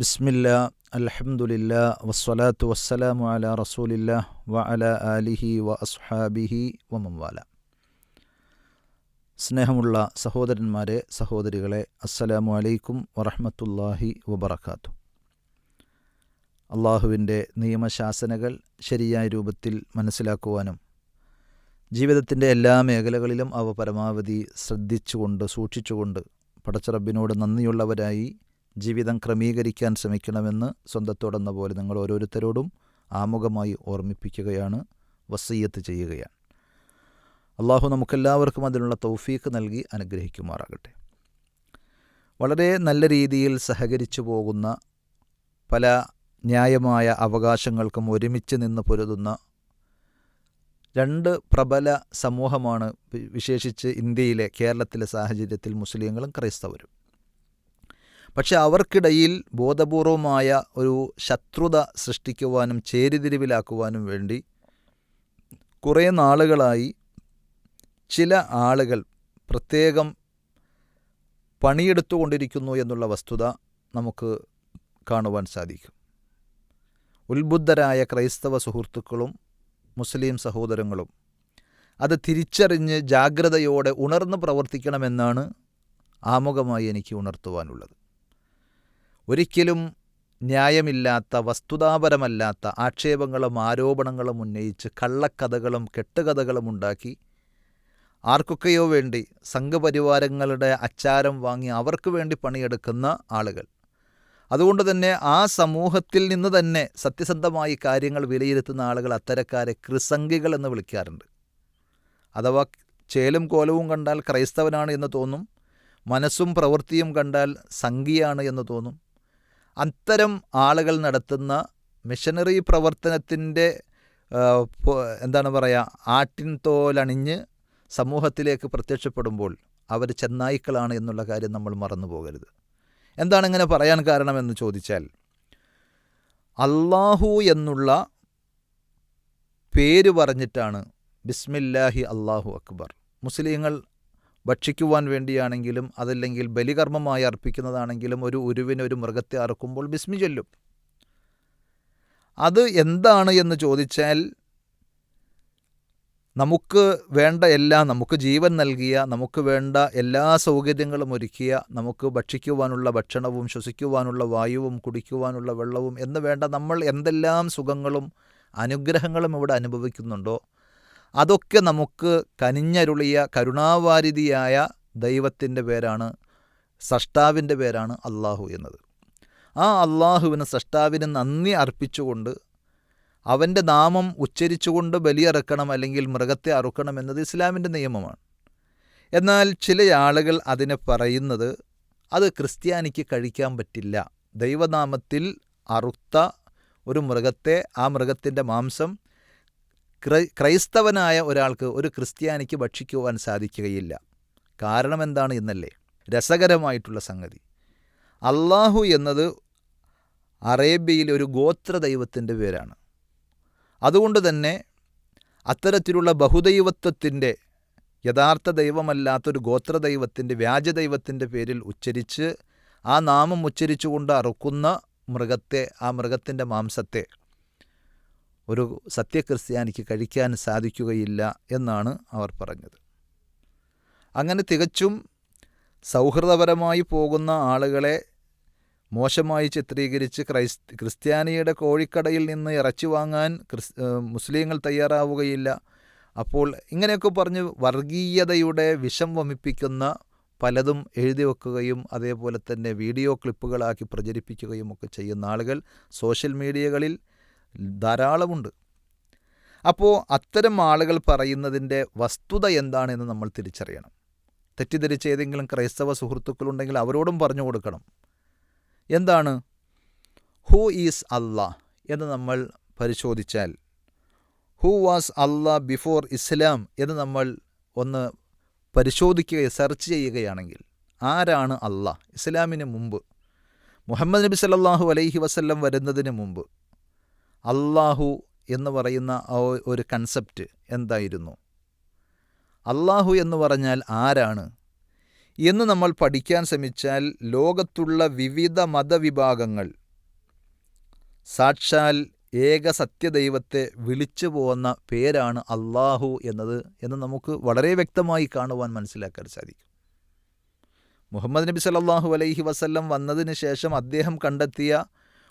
ബിസ്മില്ല അലഹമുല്ല വസ്സലാത്തു വസ്സലാമു അല റസൂലില്ല വ അല ആലിഹി വ അസ്ഹാബിഹി വ മംവാല സ്നേഹമുള്ള സഹോദരന്മാരെ സഹോദരികളെ അസ്സലാമു അലൈക്കും വറഹമത്തല്ലാഹി വബർക്കാത്തു അള്ളാഹുവിന്റെ നിയമശാസനകൾ ശരിയായ രൂപത്തിൽ മനസ്സിലാക്കുവാനും ജീവിതത്തിന്റെ എല്ലാ മേഖലകളിലും അവ പരമാവധി ശ്രദ്ധിച്ചുകൊണ്ട് സൂക്ഷിച്ചുകൊണ്ട് പടച്ചറബിനോട് നന്ദിയുള്ളവരായി ജീവിതം ക്രമീകരിക്കാൻ ശ്രമിക്കണമെന്ന് സ്വന്തത്തോടെന്ന പോലെ നിങ്ങൾ ഓരോരുത്തരോടും ആമുഖമായി ഓർമ്മിപ്പിക്കുകയാണ് വസയ്യത്ത് ചെയ്യുകയാണ്. അള്ളാഹു നമുക്കെല്ലാവർക്കും അതിനുള്ള തൗഫീക്ക് നൽകി അനുഗ്രഹിക്കുമാറാകട്ടെ. വളരെ നല്ല രീതിയിൽ സഹകരിച്ചു പോകുന്ന പല ന്യായമായ അവകാശങ്ങൾക്കും ഒരുമിച്ച് നിന്ന് പൊരുതുന്ന രണ്ട് പ്രബല സമൂഹമാണ് വിശേഷിച്ച് ഇന്ത്യയിലെ കേരളത്തിലെ സാഹചര്യത്തിൽ മുസ്ലിങ്ങളും ക്രൈസ്തവരും. പക്ഷെ അവർക്കിടയിൽ ബോധപൂർവമായ ഒരു ശത്രുത സൃഷ്ടിക്കുവാനും ചേരിതിരിവിലാക്കുവാനും വേണ്ടി കുറേ നാളുകളായി ചില ആളുകൾ പ്രത്യേകം പണിയെടുത്തുകൊണ്ടിരിക്കുന്നു എന്നുള്ള വസ്തുത നമുക്ക് കാണുവാൻ സാധിക്കും. ഉത്ബുദ്ധരായ ക്രൈസ്തവ സുഹൃത്തുക്കളും മുസ്ലിം സഹോദരങ്ങളും അത് തിരിച്ചറിഞ്ഞ് ജാഗ്രതയോടെ ഉണർന്ന് പ്രവർത്തിക്കണമെന്നാണ് ആമുഖമായി എനിക്ക് ഉണർത്തുവാനുള്ളത്. ഒരിക്കലും ന്യായമില്ലാത്ത വസ്തുതാപരമല്ലാത്ത ആക്ഷേപങ്ങളും ആരോപണങ്ങളും ഉന്നയിച്ച് കള്ളക്കഥകളും കെട്ടുകഥകളും ഉണ്ടാക്കി. ആർക്കൊക്കെയോ വേണ്ടി സംഘപരിവാരങ്ങളുടെ അച്ചാരം വാങ്ങി അവർക്ക് വേണ്ടി പണിയെടുക്കുന്ന ആളുകൾ. അതുകൊണ്ട് തന്നെ ആ സമൂഹത്തിൽ നിന്ന് തന്നെ സത്യസന്ധമായി കാര്യങ്ങൾ വിലയിരുത്തുന്ന ആളുകൾ അത്തരക്കാരെ കൃസംഗികൾ എന്ന് വിളിക്കാറുണ്ട്. അഥവാ ചേലും കോലവും കണ്ടാൽ ക്രൈസ്തവനാണ് എന്ന് തോന്നും മനസ്സും പ്രവൃത്തിയും കണ്ടാൽ സംഘിയാണ് എന്ന് തോന്നും. അത്തരം ആളുകൾ നടത്തുന്ന മിഷനറി പ്രവർത്തനത്തിന്റെ എന്താണ് പറയുക ആട്ടിൻ തോലണിഞ്ഞ് സമൂഹത്തിലേക്ക് പ്രത്യക്ഷപ്പെടുമ്പോൾ അവർ ചെന്നായ്ക്കളാണ് എന്നുള്ള കാര്യം നമ്മൾ മറന്നു പോകരുത്. എന്താണ് ഇങ്ങനെ പറയാൻ കാരണമെന്ന് ചോദിച്ചാൽ അള്ളാഹു എന്നുള്ള പേര് പറഞ്ഞിട്ടാണ് ബിസ്മില്ലാഹി അള്ളാഹു അക്ബർ. മുസ്ലിങ്ങൾ ഭക്ഷിക്കുവാൻ വേണ്ടിയാണെങ്കിലും അതല്ലെങ്കിൽ ബലികർമ്മമായി അർപ്പിക്കുന്നതാണെങ്കിലും ഒരു ഉരുവിന് ഒരു മൃഗത്തെ അറുക്കുമ്പോൾ ബിസ്മി ചൊല്ലും. അത് എന്താണ് എന്ന് ചോദിച്ചാൽ നമുക്ക് വേണ്ട എല്ലാ നമുക്ക് ജീവൻ നൽകിയ നമുക്ക് വേണ്ട എല്ലാ സൗകര്യങ്ങളും ഒരുക്കിയ നമുക്ക് ഭക്ഷിക്കുവാനുള്ള ഭക്ഷണവും ശ്വസിക്കുവാനുള്ള വായുവും കുടിക്കുവാനുള്ള വെള്ളവും എന്ന് വേണ്ട നമ്മൾ എന്തെല്ലാം സുഖങ്ങളും അനുഗ്രഹങ്ങളും ഇവിടെ അനുഭവിക്കുന്നുണ്ടോ? അതൊക്കെ നമുക്ക് കനിഞ്ഞരുളിയ കരുണാവാരിതിയായ ദൈവത്തിന്റെ പേരാണ് സഷ്ടാവിന്റെ പേരാണ് അള്ളാഹു എന്നത്. ആ അള്ളാഹുവിന് സഷ്ടാവിന് നന്ദി അർപ്പിച്ചുകൊണ്ട് അവന്റെ നാമം ഉച്ചരിച്ചുകൊണ്ട് ബലിയറക്കണം അല്ലെങ്കിൽ മൃഗത്തെ അറുക്കണം എന്നത് ഇസ്ലാമിന്റെ നിയമമാണ്. എന്നാൽ ചില ആളുകൾ അതിനെ പറയുന്നത് അത് ക്രിസ്ത്യാനിക്ക് കഴിക്കാൻ പറ്റില്ല. ദൈവനാമത്തിൽ അറുത്ത ഒരു മൃഗത്തെ ആ മൃഗത്തിന്റെ മാംസം ക്രൈസ്തവനായ ഒരാൾക്ക് ഒരു ക്രിസ്ത്യാനിക്ക് ഭക്ഷിക്കുവാൻ സാധിക്കുകയില്ല. കാരണം എന്താണ് എന്നല്ലേ? രസകരമായിട്ടുള്ള സംഗതി. അള്ളാഹു എന്നത് അറേബ്യയിലെ ഒരു ഗോത്ര ദൈവത്തിന്റെ പേരാണ്. അതുകൊണ്ട് തന്നെ അത്തരത്തിലുള്ള ബഹുദൈവത്വത്തിന്റെ യഥാർത്ഥ ദൈവമല്ലാത്തൊരു വ്യാജ വ്യാജദൈവത്തിന്റെ പേരിൽ ഉച്ചരിച്ച് ആ നാമം ഉച്ചരിച്ചുകൊണ്ട് അറുക്കുന്ന മൃഗത്തെ ആ മൃഗത്തിന്റെ മാംസത്തെ ഒരു സത്യക്രിസ്ത്യാനിക്ക് കഴിക്കാൻ സാധിക്കുകയില്ല എന്നാണ് അവർ പറഞ്ഞത്. അങ്ങനെ തികച്ചും സൗഹൃദപരമായി പോകുന്ന ആളുകളെ മോശമായി ചിത്രീകരിച്ച് ക്രൈസ് ക്രിസ്ത്യാനിയുടെ കോഴിക്കടയിൽ നിന്ന് ഇറച്ചി വാങ്ങാൻ ക്രിസ് മുസ്ലിങ്ങൾ തയ്യാറാവുകയില്ല. അപ്പോൾ ഇങ്ങനെയൊക്കെ പറഞ്ഞ് വർഗീയതയുടെ വിഷം വമിപ്പിക്കുന്ന പലതും എഴുതി വെക്കുകയും അതേപോലെ തന്നെ വീഡിയോ ക്ലിപ്പുകളാക്കി പ്രചരിപ്പിക്കുകയും ഒക്കെ ചെയ്യുന്ന ആളുകൾ സോഷ്യൽ മീഡിയകളിൽ ധാരാളമുണ്ട്. അപ്പോൾ അത്തരം ആളുകൾ പറയുന്നതിന്റെ വസ്തുത എന്താണെന്ന് നമ്മൾ തിരിച്ചറിയണം. തെറ്റിദ്ധരിച്ച ഏതെങ്കിലും ക്രൈസ്തവ സുഹൃത്തുക്കളുണ്ടെങ്കിൽ അവരോടും പറഞ്ഞു കൊടുക്കണം. എന്താണ്? ഹൂ ഈസ് അല്ലാ എന്ന് നമ്മൾ പരിശോധിച്ചാൽ who was Allah before Islam എന്ന് നമ്മൾ ഒന്ന് പരിശോധിക്കുക സെർച്ച് ചെയ്യുകയാണെങ്കിൽ ആരാണ് അല്ലാ ഇസ്ലാമിന് മുമ്പ്. മുഹമ്മദ് നബി സല്ലാഹു അലൈഹി വസല്ലം വരുന്നതിന് മുമ്പ്. അള്ളാഹു എന്ന് പറയുന്ന ഒരു കൺസെപ്റ്റ് എന്തായിരുന്നു? അള്ളാഹു എന്ന് പറഞ്ഞാൽ ആരാണ്? എന്ന് നമ്മൾ പഠിക്കാൻ ശ്രമിച്ചാൽ ലോകത്തുള്ള വിവിധ മതവിഭാഗങ്ങൾ സാക്ഷാൽ ഏക സത്യദൈവത്തെ വിളിച്ചു പോകുന്ന പേരാണ് അള്ളാഹു എന്നത് എന്ന് നമുക്ക് വളരെ വ്യക്തമായി കാണുവാൻ മനസ്സിലാക്കാൻ സാധിക്കും. മുഹമ്മദ് നബി സല്ലാഹു അലൈഹി വസല്ലം വന്നതിന് ശേഷം അദ്ദേഹം കണ്ടെത്തിയ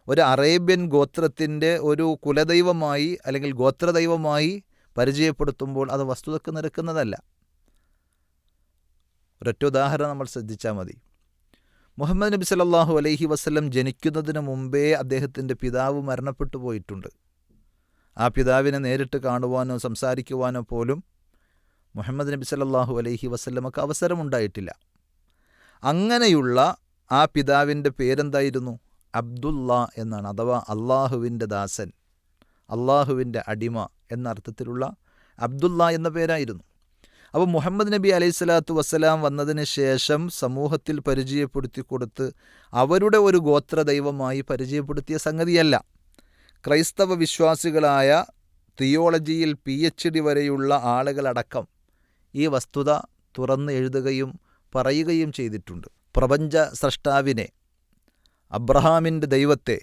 ഒരു അറേബ്യൻ ഗോത്രത്തിന്റെ ഒരു കുലദൈവമായി അല്ലെങ്കിൽ ഗോത്രദൈവമായി പരിചയപ്പെടുത്തുമ്പോൾ അത് വസ്തുതക്ക് നിരക്കുന്നതല്ല. ഒരൊറ്റ ഉദാഹരണം നമ്മൾ ശ്രദ്ധിച്ചാൽ മതി. മുഹമ്മദ് നബി സല്ലല്ലാഹു അലൈഹി വസ്ലം ജനിക്കുന്നതിന് മുമ്പേ അദ്ദേഹത്തിന്റെ പിതാവ് മരണപ്പെട്ടു പോയിട്ടുണ്ട്. ആ പിതാവിനെ നേരിട്ട് കാണുവാനോ സംസാരിക്കുവാനോ പോലും മുഹമ്മദ് നബി സല്ലല്ലാഹു അലൈഹി വസല്ലമക്ക് അവസരമുണ്ടായിട്ടില്ല. അങ്ങനെയുള്ള ആ പിതാവിന്റെ പേരെന്തായിരുന്നു? അബ്ദുള്ള എന്നാണ് അഥവാ അള്ളാഹുവിന്റെ ദാസൻ അള്ളാഹുവിന്റെ അടിമ എന്ന അർത്ഥത്തിലുള്ള അബ്ദുള്ള എന്ന പേരായിരുന്നു. അപ്പോൾ മുഹമ്മദ് നബി അലൈഹി സ്വലാത്തു വസ്സലാം വന്നതിന് ശേഷം സമൂഹത്തിൽ പരിചയപ്പെടുത്തി കൊടുത്ത് അവരുടെ ഒരു ഗോത്ര ദൈവമായി പരിചയപ്പെടുത്തിയ സംഗതിയല്ല. ക്രൈസ്തവ വിശ്വാസികളായ തിയോളജിയിൽ പി എച്ച് ഡി വരെയുള്ള ആളുകളടക്കം ഈ വസ്തുത തുറന്ന് എഴുതുകയും പറയുകയും ചെയ്തിട്ടുണ്ട്. പ്രപഞ്ച സ്രഷ്ടാവിനെ അബ്രഹാമിന്റെ ദൈവത്തെ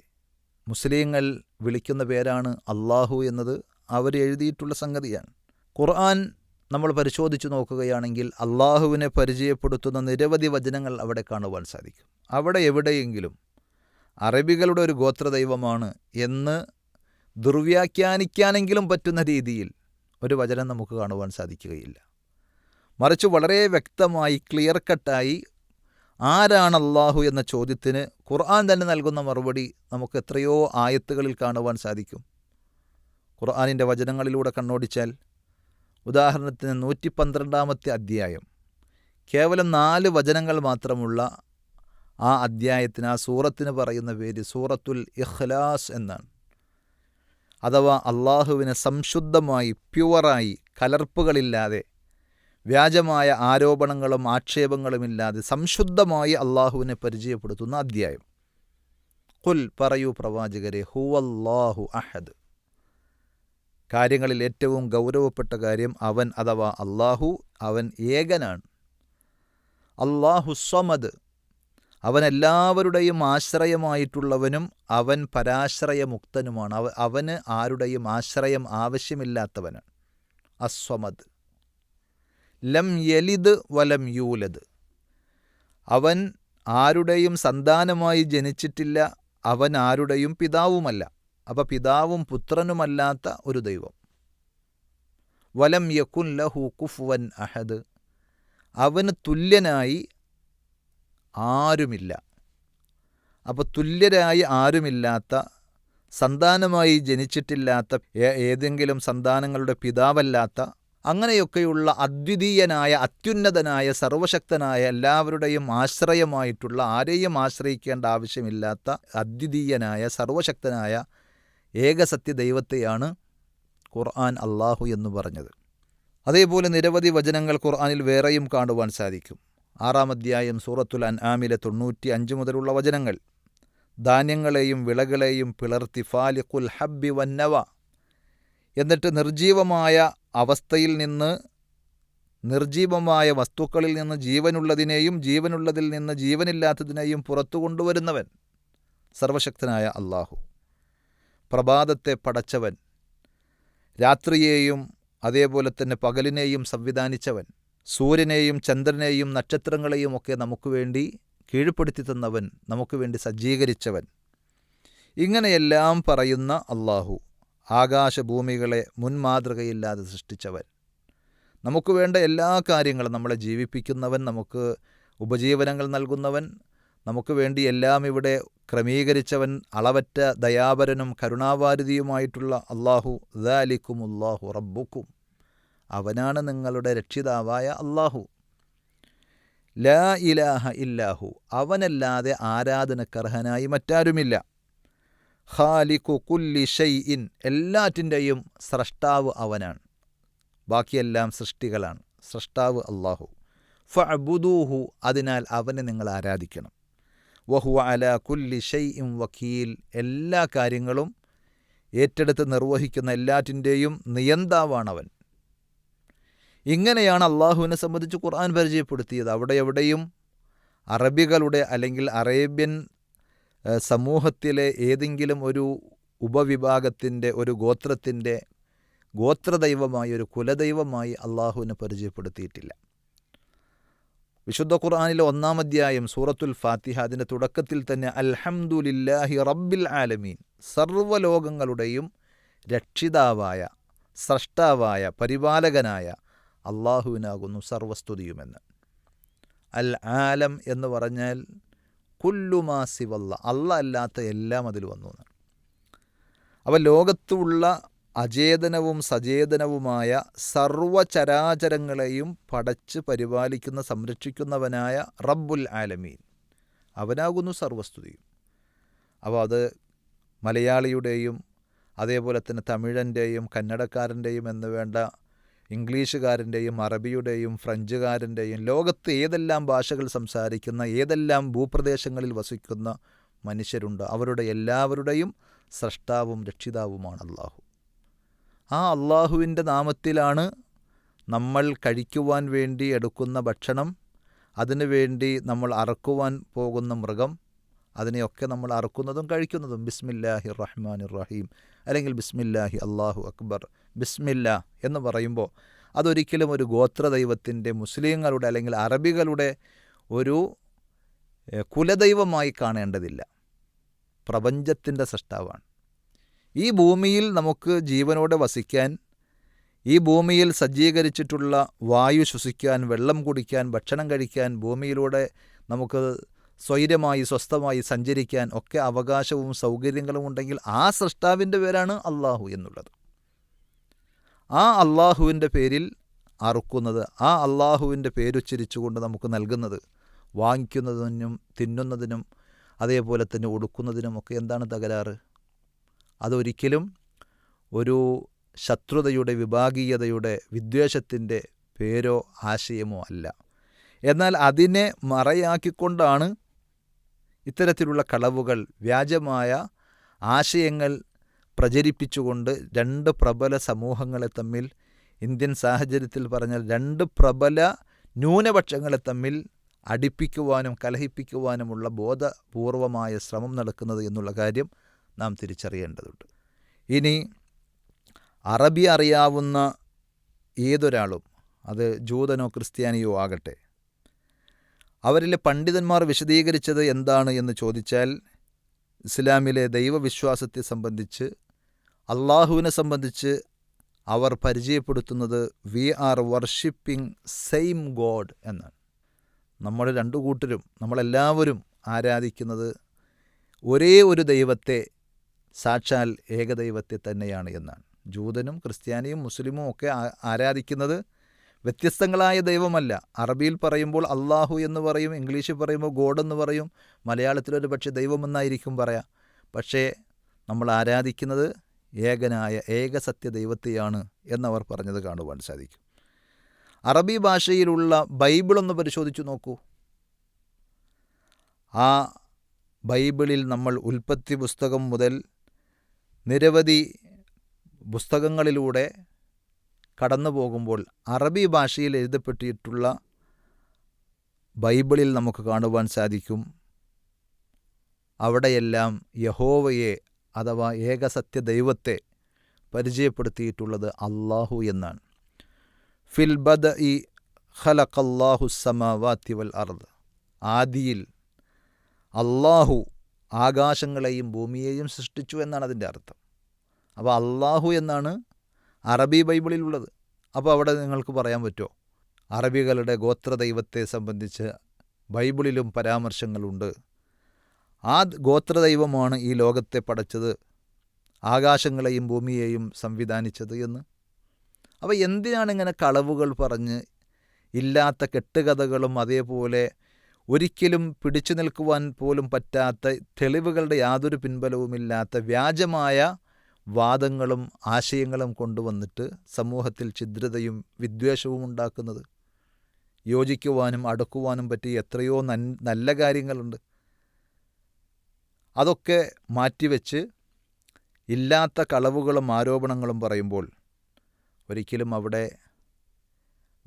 മുസ്ലിങ്ങൾ വിളിക്കുന്ന പേരാണ് അള്ളാഹു എന്നത് അവർ എഴുതിയിട്ടുള്ള സംഗതിയാണ്. ഖുർആൻ നമ്മൾ പരിശോധിച്ചു നോക്കുകയാണെങ്കിൽ അള്ളാഹുവിനെ പരിചയപ്പെടുത്തുന്ന നിരവധി വചനങ്ങൾ അവിടെ കാണുവാൻ സാധിക്കും. അവിടെ എവിടെയെങ്കിലും അറബികളുടെ ഒരു ഗോത്രദൈവമാണ് എന്ന് ദുർവ്യാഖ്യാനിക്കാനെങ്കിലും പറ്റുന്ന രീതിയിൽ ഒരു വചനം നമുക്ക് കാണുവാൻ സാധിക്കുകയില്ല. മറിച്ച് വളരെ വ്യക്തമായി ക്ലിയർ കട്ടായി ആരാണ് അള്ളാഹു എന്ന ചോദ്യത്തിന് ഖുർആൻ തന്നെ നൽകുന്ന മറുപടി നമുക്ക് എത്രയോ ആയത്തുകളിൽ കാണുവാൻ സാധിക്കും. ഖുർആാനിന്റെ വചനങ്ങളിലൂടെ കണ്ണോടിച്ചാൽ ഉദാഹരണത്തിന് നൂറ്റി പന്ത്രണ്ടാമത്തെ അധ്യായം. കേവലം നാല് വചനങ്ങൾ മാത്രമുള്ള ആ അധ്യായത്തിന് ആ സൂറത്തിന് പറയുന്ന പേര് സൂറത്തുൽ ഇഖ്ലാസ് എന്നാണ്. അഥവാ അള്ളാഹുവിനെ സംശുദ്ധമായി പ്യുവറായി കലർപ്പുകളില്ലാതെ വ്യാജമായ ആരോപണങ്ങളും ആക്ഷേപങ്ങളുമില്ലാതെ സംശുദ്ധമായി അള്ളാഹുവിനെ പരിചയപ്പെടുത്തുന്ന അധ്യായം. കുൽ പറയൂ പ്രവാചകരെ ഹുവല്ലാഹു അഹദ്. കാര്യങ്ങളിൽ ഏറ്റവും ഗൗരവപ്പെട്ട കാര്യം അവൻ അഥവാ അള്ളാഹു അവൻ ഏകനാണ്. അള്ളാഹു സ്വമദ്. അവൻ എല്ലാവരുടെയും ആശ്രയമായിട്ടുള്ളവനും അവൻ പരാശ്രയമുക്തനുമാണ്. അവ അവന് ആരുടെയും ആശ്രയം ആവശ്യമില്ലാത്തവനാണ്. അസ്വമദ്. ലം യലിദ് വലം യൂലദ്. അവൻ ആരുടെയും സന്താനമായി ജനിച്ചിട്ടില്ല അവൻ ആരുടെയും പിതാവുമല്ല. അപ്പം പിതാവും പുത്രനുമല്ലാത്ത ഒരു ദൈവം. വലം യക്കുൻ ലഹു കുഫുവൻ അഹദ്. അവന് തുല്യനായി ആരുമില്ല. അപ്പോൾ തുല്യരായി ആരുമില്ലാത്ത സന്താനമായി ജനിച്ചിട്ടില്ലാത്ത ഏതെങ്കിലും സന്താനങ്ങളുടെ പിതാവല്ലാത്ത അങ്ങനെയൊക്കെയുള്ള അദ്വിതീയനായ അത്യുന്നതനായ സർവശക്തനായ എല്ലാവരുടെയും ആശ്രയമായിട്ടുള്ള ആരെയും ആശ്രയിക്കേണ്ട ആവശ്യമില്ലാത്ത അദ്വിതീയനായ സർവശക്തനായ ഏകസത്യ ദൈവത്തെയാണ് ഖുർആൻ അള്ളാഹു എന്ന് പറഞ്ഞത്. അതേപോലെ നിരവധി വചനങ്ങൾ ഖുർആനിൽ വേറെയും കാണുവാൻ സാധിക്കും. ആറാം അധ്യായം സൂറത്തുൽ അൻആമിലെ തൊണ്ണൂറ്റി അഞ്ച് മുതലുള്ള വചനങ്ങൾ. ധാന്യങ്ങളെയും വിളകളെയും പിളർത്തി ഫാലിഖുൽ ഹബ്ബി വന്നവ. എന്നിട്ട് നിർജീവമായ അവസ്ഥയിൽ നിന്ന് നിർജീവമായ വസ്തുക്കളിൽ നിന്ന് ജീവനുള്ളതിനെയും ജീവനുള്ളതിൽ നിന്ന് ജീവനില്ലാത്തതിനെയും പുറത്തു കൊണ്ടുവരുന്നവൻ സർവശക്തനായ അള്ളാഹു പ്രഭാതത്തെ പടച്ചവൻ രാത്രിയെയും അതേപോലെ തന്നെ പകലിനെയും സംവിധാനിച്ചവൻ സൂര്യനെയും ചന്ദ്രനെയും നക്ഷത്രങ്ങളെയും ഒക്കെ നമുക്ക് വേണ്ടി കീഴ്പ്പെടുത്തി തന്നവൻ നമുക്ക് വേണ്ടി സജ്ജീകരിച്ചവൻ. ഇങ്ങനെയെല്ലാം പറയുന്ന അള്ളാഹു ആകാശഭൂമികളെ മുൻമാതൃകയില്ലാതെ സൃഷ്ടിച്ചവൻ. നമുക്ക് വേണ്ട എല്ലാ കാര്യങ്ങളും നമ്മളെ ജീവിപ്പിക്കുന്നവൻ നമുക്ക് ഉപജീവനങ്ങൾ നൽകുന്നവൻ നമുക്ക് വേണ്ടി എല്ലാം ഇവിടെ ക്രമീകരിച്ചവൻ അളവറ്റ ദയാപരനും കരുണാവാരുതിയുമായിട്ടുള്ള അള്ളാഹു ദാലിക്കും അള്ളാഹു റബ്ബുക്കും. അവനാണ് നിങ്ങളുടെ രക്ഷിതാവായ അള്ളാഹു ലാ ഇലാഹ ഇല്ലാഹു. അവനല്ലാതെ ആരാധനക്കർഹനായി മറ്റാരുമില്ല. ഖാലിഖു കുല്ലി ഷൈഇൻ എല്ലാറ്റിന്റെയും സ്രഷ്ടാവ് അവനാണ്. ബാക്കിയെല്ലാം സൃഷ്ടികളാണ്. സ്രഷ്ടാവ് അള്ളാഹു ഫഅബുദൂഹു അതിനാൽ അവനെ നിങ്ങൾ ആരാധിക്കണം. വഹു അല കുല്ലി ഷൈഇൻ വക്കീൽ എല്ലാ കാര്യങ്ങളും ഏറ്റെടുത്ത് നിർവഹിക്കുന്ന എല്ലാറ്റിന്റെയും നിയന്താവാണവൻ. ഇങ്ങനെയാണ് അള്ളാഹുവിനെ സംബന്ധിച്ച് ഖുർആൻ പരിചയപ്പെടുത്തിയത്. അവിടെ എവിടെയും അറബികളുടെ അല്ലെങ്കിൽ അറേബ്യൻ സമൂഹത്തിലെ ഏതെങ്കിലും ഒരു ഉപവിഭാഗത്തിന്റെ ഒരു ഗോത്രത്തിന്റെ ഗോത്രദൈവമായി ഒരു കുലദൈവമായി അള്ളാഹുവിനെ പരിചയപ്പെടുത്തിയിട്ടില്ല. വിശുദ്ധ ഖുർആാനിലെ ഒന്നാം അധ്യായം സൂറത്തുൽ ഫാത്തിഹ അതിന്റെ തുടക്കത്തിൽ തന്നെ അൽഹംദുലില്ലാഹി റബ്ബിൽ ആലമീൻ സർവലോകങ്ങളുടെയും രക്ഷിതാവായ സ്രഷ്ടാവായ പരിപാലകനായ അള്ളാഹുവിനാകുന്നു സർവസ്തുതിയുമെന്ന്. അൽ ആലം എന്ന് പറഞ്ഞാൽ കുല്ലുമാ സിവല്ല അല്ല അല്ലാത്ത എല്ലാം അതിൽ വന്നു എന്നാണ്. അപ്പോൾ ലോകത്തുള്ള അചേതനവും സചേതനവുമായ സർവചരാചരങ്ങളെയും പടച്ച് പരിപാലിക്കുന്ന സംരക്ഷിക്കുന്നവനായ റബ്ബുൽ ആലമീൻ. അവനാകുന്നു സർവസ്തുതിയും. അപ്പോൾ അത് മലയാളിയുടെയും അതേപോലെ തന്നെ തമിഴന്റെയും കന്നഡക്കാരന്റെയും എന്ന് വേണ്ട ഇംഗ്ലീഷുകാരന്റെയും അറബിയുടെയും ഫ്രഞ്ചുകാരന്റെയും ലോകത്ത് ഏതെല്ലാം ഭാഷകൾ സംസാരിക്കുന്ന ഏതെല്ലാം ഭൂപ്രദേശങ്ങളിൽ വസിക്കുന്ന മനുഷ്യരുണ്ട്. അവരുടെ എല്ലാവരുടെയും സ്രഷ്ടാവും രക്ഷിതാവുമാണ് അള്ളാഹു ആ അള്ളാഹുവിന്റെ നാമത്തിലാണ് നമ്മൾ കഴിക്കുവാൻ വേണ്ടി എടുക്കുന്ന ഭക്ഷണം അതിനുവേണ്ടി നമ്മൾ അറക്കുവാൻ പോകുന്ന മൃഗം അതിനെയൊക്കെ നമ്മൾ അറക്കുന്നതും കഴിക്കുന്നതും. ബിസ്മില്ലാഹി റഹ്മാൻ റഹീം. അല്ലെങ്കിൽ ബിസ്മില്ലാഹി അള്ളാഹു അക്ബർ ബിസ്മില്ല എന്ന് പറയുമ്പോൾ അതൊരിക്കലും ഒരു ഗോത്രദൈവത്തിന്റെ മുസ്ലിങ്ങളുടെ അല്ലെങ്കിൽ അറബികളുടെ ഒരു കുലദൈവമായി കാണേണ്ടതില്ല. പ്രപഞ്ചത്തിന്റെ സൃഷ്ടാവാണ്. ഈ ഭൂമിയിൽ നമുക്ക് ജീവനോടെ വസിക്കാൻ ഈ ഭൂമിയിൽ സജ്ജീകരിച്ചിട്ടുള്ള വായു ശ്വസിക്കാൻ വെള്ളം കുടിക്കാൻ ഭക്ഷണം കഴിക്കാൻ ഭൂമിയിലൂടെ നമുക്ക് സ്വൈര്യമായി സ്വസ്ഥമായി സഞ്ചരിക്കാൻ ഒക്കെ അവകാശവും സൗകര്യങ്ങളും ഉണ്ടെങ്കിൽ ആ സൃഷ്ടാവിന്റെ പേരാണ് അള്ളാഹു എന്നുള്ളത്. ആ അള്ളാഹുവിന്റെ പേരിൽ അറുക്കുന്നത് ആ അള്ളാഹുവിന്റെ പേരുച്ചരിച്ചുകൊണ്ട് നമുക്ക് നൽകുന്നത് വാങ്ങിക്കുന്നതിനും തിന്നുന്നതിനും അതേപോലെ തന്നെ ഉടുക്കുന്നതിനുമൊക്കെ എന്താണ് തകരാറ്? അതൊരിക്കലും ഒരു ശത്രുതയുടെ വിഭാഗീയതയുടെ വിദ്വേഷത്തിന്റെ പേരോ ആശയമോ അല്ല. എന്നാൽ അതിനെ മറയാക്കിക്കൊണ്ടാണ് ഇത്തരത്തിലുള്ള കളവുകൾ വ്യാജമായ ആശയങ്ങൾ പ്രചരിപ്പിച്ചുകൊണ്ട് രണ്ട് പ്രബല സമൂഹങ്ങളെ തമ്മിൽ ഇന്ത്യൻ സാഹചര്യത്തിൽ പറഞ്ഞാൽ രണ്ട് പ്രബല ന്യൂനപക്ഷങ്ങളെ തമ്മിൽ അടിപ്പിക്കുവാനും കലഹിപ്പിക്കുവാനുമുള്ള ബോധപൂർവമായ ശ്രമം നടക്കുന്നത് എന്നുള്ള കാര്യം നാം തിരിച്ചറിയേണ്ടതുണ്ട്. ഇനി അറബി അറിയാവുന്ന ഏതൊരാളും അത് ജൂതനോ ക്രിസ്ത്യാനിയോ ആകട്ടെ അവരിലെ പണ്ഡിതന്മാർ വിശദീകരിച്ചത് എന്താണ് എന്ന് ചോദിച്ചാൽ ഇസ്ലാമിലെ ദൈവവിശ്വാസത്തെ സംബന്ധിച്ച് അള്ളാഹുവിനെ സംബന്ധിച്ച് അവർ പരിചയപ്പെടുത്തുന്നത് we are worshipping same God എന്നാണ്. നമ്മൾ രണ്ടു കൂട്ടരും നമ്മളെല്ലാവരും ആരാധിക്കുന്നത് ഒരേ ഒരു ദൈവത്തെ സാക്ഷാൽ ഏകദൈവത്തെ തന്നെയാണ് എന്നാണ്. ജൂതനും ക്രിസ്ത്യാനിയും മുസ്ലിമും ഒക്കെ ആരാധിക്കുന്നത് വ്യത്യസ്തങ്ങളായ ദൈവമല്ല. അറബിയിൽ പറയുമ്പോൾ അള്ളാഹു എന്ന് പറയും ഇംഗ്ലീഷിൽ പറയുമ്പോൾ ഗോഡ് എന്ന് പറയും. മലയാളത്തിലൊരു പക്ഷേ ദൈവമെന്നായിരിക്കും പറയാം. പക്ഷേ നമ്മൾ ആരാധിക്കുന്നത് ഏകനായ ഏകസത്യ ദൈവത്തെയാണ് എന്നവർ പറഞ്ഞത് കാണുവാൻ സാധിക്കും. അറബി ഭാഷയിലുള്ള ബൈബിളൊന്ന് പരിശോധിച്ചു നോക്കൂ. ആ ബൈബിളിൽ നമ്മൾ ഉൽപ്പത്തി പുസ്തകം മുതൽ നിരവധി പുസ്തകങ്ങളിലൂടെ കടന്നു പോകുമ്പോൾ അറബി ഭാഷയിൽ എഴുതപ്പെട്ടിട്ടുള്ള ബൈബിളിൽ നമുക്ക് കാണുവാൻ സാധിക്കും. അവിടെയെല്ലാം യഹോവയെ അഥവാ ഏകസത്യ ദൈവത്തെ പരിചയപ്പെടുത്തിയിട്ടുള്ളത് അള്ളാഹു എന്നാണ്. ഫിൽ ബദ ഇ ഖലഖല്ലാഹു സമാവാത്തി വൽ അർദ്. ആദിയിൽ അള്ളാഹു ആകാശങ്ങളെയും ഭൂമിയെയും സൃഷ്ടിച്ചു എന്നാണ് അതിന്റെ അർത്ഥം. അപ്പോൾ അള്ളാഹു എന്നാണ് അറബി ബൈബിളിലുള്ളത്. അപ്പോൾ അവിടെ നിങ്ങൾക്ക് പറയാൻ പറ്റുമോ? അറബികളുടെ ഗോത്രദൈവത്തെ സംബന്ധിച്ച് ബൈബിളിലും പരാമർശങ്ങളുണ്ട്. ആ ഗോത്രദൈവമാണ് ഈ ലോകത്തെ പടച്ചത് ആകാശങ്ങളെയും ഭൂമിയെയും സംവിധാനിച്ചത് എന്ന്. അപ്പോൾ എന്തിനാണ് ഇങ്ങനെ കളവുകൾ പറഞ്ഞ് ഇല്ലാത്ത കെട്ടുകഥകളും അതേപോലെ ഒരിക്കലും പിടിച്ചു നിൽക്കുവാൻ പോലും പറ്റാത്ത തെളിവുകളുടെ യാതൊരു പിൻബലവുമില്ലാത്ത വ്യാജമായ വാദങ്ങളും ആശയങ്ങളും കൊണ്ടുവന്നിട്ട് സമൂഹത്തിൽ ഛിദ്രതയും വിദ്വേഷവും ഉണ്ടാക്കുന്നത്. യോജിക്കുവാനും അടുക്കുവാനും പറ്റിയ എത്രയോ നൻ നല്ല കാര്യങ്ങളുണ്ട്. അതൊക്കെ മാറ്റിവെച്ച് ഇല്ലാത്ത കളവുകളും ആരോപണങ്ങളും പറയുമ്പോൾ ഒരിക്കലും അവിടെ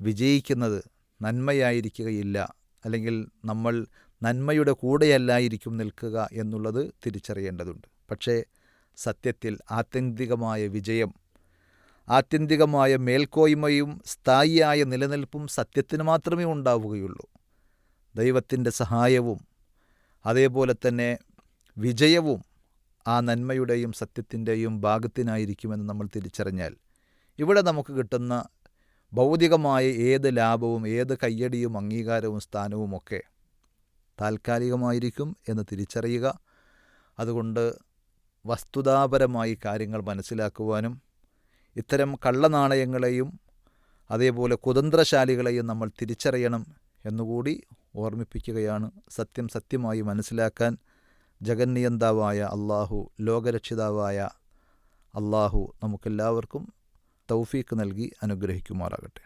വിജയിക്കുന്നത് നന്മയായിരിക്കുകയില്ല. അല്ലെങ്കിൽ നമ്മൾ നന്മയുടെ കൂടെയല്ലായിരിക്കും നിൽക്കുക എന്നുള്ളത് തിരിച്ചറിയേണ്ടതുണ്ട്. പക്ഷേ സത്യത്തിൽ ആത്യന്തികമായ വിജയം. ആത്യന്തികമായ മേൽക്കോയ്മയും സ്ഥായിയായ നിലനിൽപ്പും സത്യത്തിന് മാത്രമേ ഉണ്ടാവുകയുള്ളൂ. ദൈവത്തിന്റെ സഹായവും അതേപോലെ തന്നെ വിജയവും ആ നന്മയുടെയും സത്യത്തിന്റെയും ഭാഗത്തിനായിരിക്കുമെന്ന് നമ്മൾ തിരിച്ചറിഞ്ഞാൽ ഇവിടെ നമുക്ക് കിട്ടുന്ന ഭൗതികമായ ഏത് ലാഭവും ഏത് കയ്യടിയും അംഗീകാരവും സ്ഥാനവും ഒക്കെ താൽക്കാലികമായിരിക്കും എന്ന് തിരിച്ചറിയുക. അതുകൊണ്ട് വസ്തുതാപരമായി കാര്യങ്ങൾ മനസ്സിലാക്കുവാനും ഇത്തരം കള്ളനാണയങ്ങളെയും അതേപോലെ കുതന്ത്രശാലികളെയും നമ്മൾ തിരിച്ചറിയണം എന്നുകൂടി ഓർമ്മിപ്പിക്കുകയാണ് സത്യം സത്യമായി മനസ്സിലാക്കാൻ ജഗന്നിയന്താവായ അള്ളാഹു ലോകരക്ഷിതാവായ അള്ളാഹു നമുക്കെല്ലാവർക്കും തൗഫീക്ക് നൽകി അനുഗ്രഹിക്കുമാറാകട്ടെ.